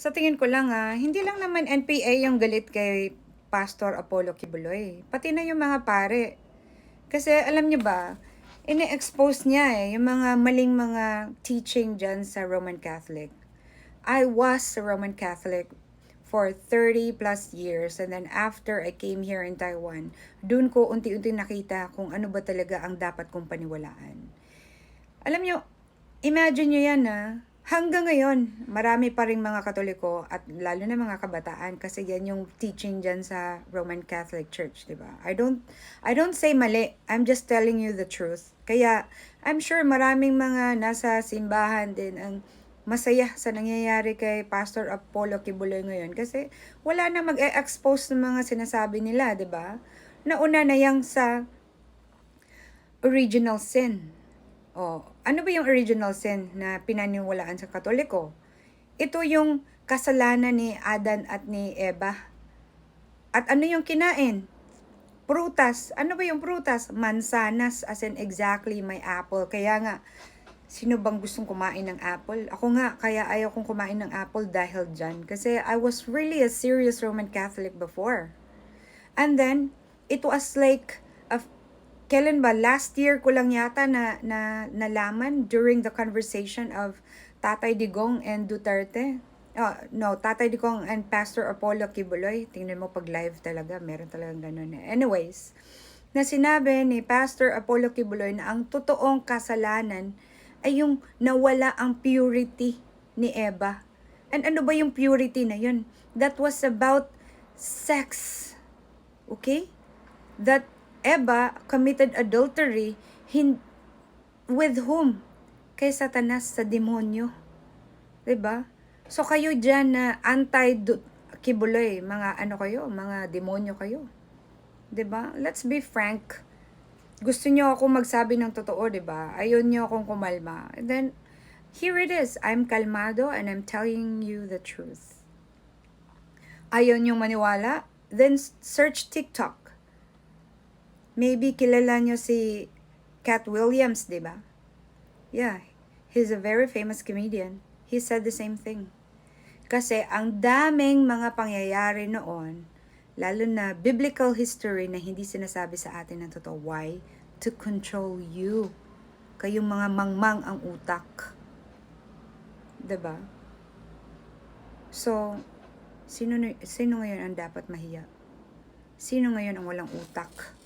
Sa tingin ko lang ah, hindi lang naman NPA yung galit kay Pastor Apollo Kibuloy. Pati na yung mga pare. Kasi alam niyo ba, ine-expose niya eh, yung mga maling mga teaching dyan sa Roman Catholic. I was a Roman Catholic for 30 plus years and then after I came here in Taiwan, dun ko unti-unti nakita kung ano ba talaga ang dapat kong paniwalaan. Alam nyo, imagine nyo yan na hanggang ngayon, marami pa rin mga katoliko at lalo na mga kabataan kasi yan yung teaching dyan sa Roman Catholic Church, di ba? I don't, I don't say mali. I'm just telling you the truth. Kaya, I'm sure maraming mga nasa simbahan din ang masaya sa nangyayari kay Pastor Apollo Kibuloy ngayon kasi wala na mag-e-expose ng mga sinasabi nila, di ba? Nauna na yang sa original sin. Oh, ano ba yung original sin na pinaniwalaan sa Katoliko? Ito yung kasalanan ni Adan at ni Eva. At ano yung kinain? Prutas. Ano ba yung prutas? Mansanas as in exactly my apple. Kaya nga, sino bang gustong kumain ng apple? Ako nga, kaya ayaw kong kumain ng apple dahil dyan. Kasi I was really a serious Roman Catholic before. And then, it was like, a, kailan ba? Last year ko lang yata na, na nalaman during the conversation of Tatay Digong and Duterte. Oh, no, Tatay Digong and Pastor Apollo Kibuloy. Tingnan mo pag live talaga, meron talagang ganun. eh. Anyways, na sinabi ni Pastor Apollo Kibuloy na ang totoong kasalanan ay yung nawala ang purity ni Eva. And ano ba yung purity na yun? That was about sex. Okay? That Eva committed adultery hin- with whom? Kay Satanas sa demonyo. ba? So kayo diyan na anti kibuloy, mga ano kayo, mga demonyo kayo. 'Di ba? Let's be frank. Gusto niyo ako magsabi ng totoo, 'di ba? Ayun niyo akong kumalma. And then here it is. I'm kalmado and I'm telling you the truth. Ayaw niyong maniwala? Then search TikTok. Maybe kilala niyo si Cat Williams, di ba? Yeah, he's a very famous comedian. He said the same thing. Kasi ang daming mga pangyayari noon, lalo na biblical history na hindi sinasabi sa atin ng totoo. Why? To control you. Kayong mga mangmang ang utak. ba? So, sino, sino ngayon ang dapat mahiya? Sino ngayon ang walang utak?